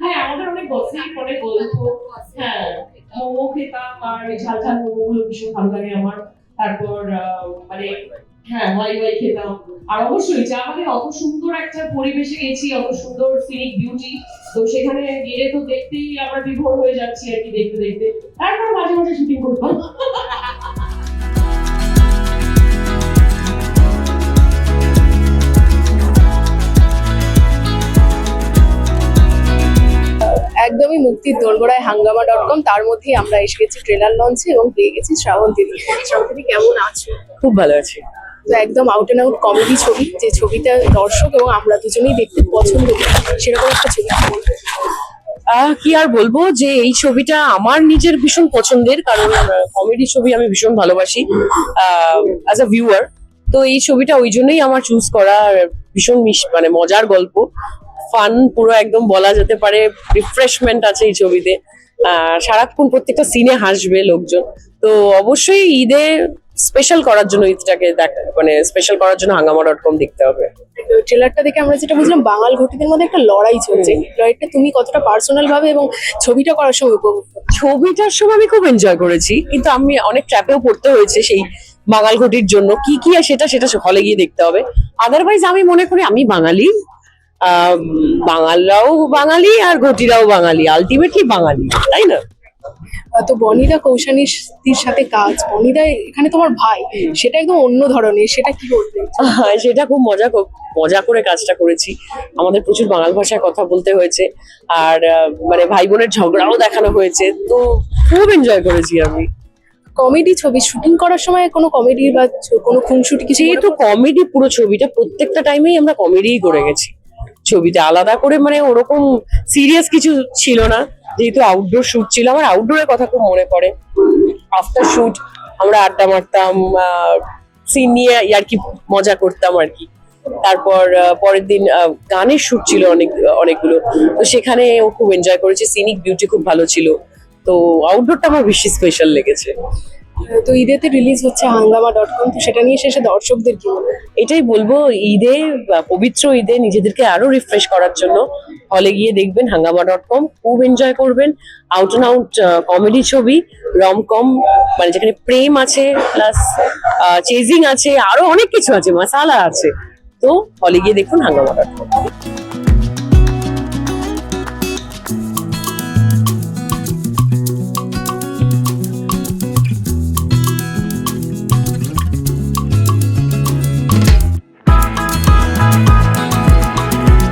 হ্যাঁ আমাদের অনেক গসিপ অনেক গল্প হ্যাঁ মোমো খেতাম আর ঝাল ঝাল মোমো ভীষণ ভালো লাগে আমার। তারপর আহ, মানে হ্যাঁ ওয়াই ওয়াই খেতাম। আর অবশ্যই যে আমাদের অত সুন্দর একটা পরিবেশে গেছি অত সুন্দর সিনিক বিউটি তো সেখানে গেলে তো দেখতেই আমরা বিভোর হয়ে যাচ্ছি আর কি দেখতে দেখতে। তারপর মাঝে মাঝে শুটিং করতাম। মুক্তির দোরগোড়ায় হাঙ্গামা ডট কম তার মধ্যেই আমরা এসে গেছি ট্রেলার লঞ্চে এবং পেয়ে গেছি শ্রাবন্তীদি শ্রাবন্তীদি কেমন আছো? খুব ভালো আছি। তো একদম আউট অ্যান্ড আউট কমেডি ছবি যে ছবিটা দর্শক এবং আমরা দুজনেই দেখতে পছন্দ করি সেরকম একটা ছবি কি আর বলব যে এই ছবিটা আমার নিজের ভীষণ পছন্দের কারণ কমেডি ছবি আমি ভীষণ ভালোবাসি অ্যাজ আ ভিউয়ার তো এই ছবিটা ওই জন্যই আমার চুজ করা ভীষণ মানে মজার গল্প। ফান পুরো একদম বলা যেতে পারে রিফ্রেশমেন্ট আছে এই ছবিতে। সারাক্ষণ প্রত্যেকটা সিনে হাসবে লোকজন। তো অবশ্যই ঈদে স্পেশাল করার জন্য ঈদটাকে দেখ মানে স্পেশাল করার জন্য হাঙ্গামা ডট কম দেখতে হবে। ট্রেলারটা দেখে আমরা যেটা বুঝলাম বাঙাল ঘটিদের মধ্যে একটা লড়াই চলছে। লড়াইটা তুমি কতটা পার্সোনাল ভাবে এবং ছবিটা করার সময় উপভোগ ছবিটার সময় আমি খুব এনজয় করেছি কিন্তু আমি অনেক ট্র্যাপেও পড়তে হয়েছে সেই বাঙাল ঘটির জন্য। কি কি সেটা সেটা হলে গিয়ে দেখতে হবে। আদারওয়াইজ আমি মনে করি আমি বাঙালি। বাঙালরাও বাঙালি আর ঘটিরাও বাঙালি আলটিমেটলি বাঙালি তাই না? তো বনিদা কৌশানীর সাথে কাজ বনিদা এখানে তোমার ভাই সেটা একদম অন্য ধরনের সেটা কি করবে আহ, সেটা খুব মজা মজা করে কাজটা করেছি। আমাদের প্রচুর বাঙাল ভাষায় কথা বলতে হয়েছে আর মানে ভাই বোনের ঝগড়াও দেখানো হয়েছে তো খুব এনজয় করেছি আমি। কমেডি ছবি শুটিং করার সময় কোনো কমেডি বা কোনো খুনসুটি কিছু যেহেতু কমেডি পুরো ছবিটা প্রত্যেকটা টাইমেই আমরা কমেডিই করে গেছি। ছবিটা আলাদা করে মানে ওরকম সিরিয়াস কিছু ছিল না। যেহেতু আউটডোর শুট ছিল, আমার আউটডোরের কথা খুব মনে পড়ে। আফটার শুট আমরা আড্ডা মারতাম সিন নিয়ে আর কি মজা করতাম আর কি। তারপর পরের দিন গানের শুট ছিল অনেক, অনেকগুলো। তো সেখানে ও খুব এনজয় করেছে। সিনিক বিউটি খুব ভালো ছিল। তো আউটডোরটা আমার বেশি স্পেশাল লেগেছে। তো ঈদেতে রিলিজ হচ্ছে হাঙ্গামা ডট কম তো সেটা নিয়ে শেষে দর্শকদের কি এটাই বলব, ঈদে পবিত্র ঈদে নিজেদেরকে আরও রিফ্রেশ করার জন্য হলে গিয়ে দেখবেন হাঙ্গামা ডট কম খুব এনজয় করবেন। আউট অ্যান্ড আউট কমেডি ছবি রমকম মানে যেখানে প্রেম আছে প্লাস চেজিং আছে, আরও অনেক কিছু আছে মশালা আছে। তো হলে গিয়ে দেখুন হাঙ্গামা ডট কম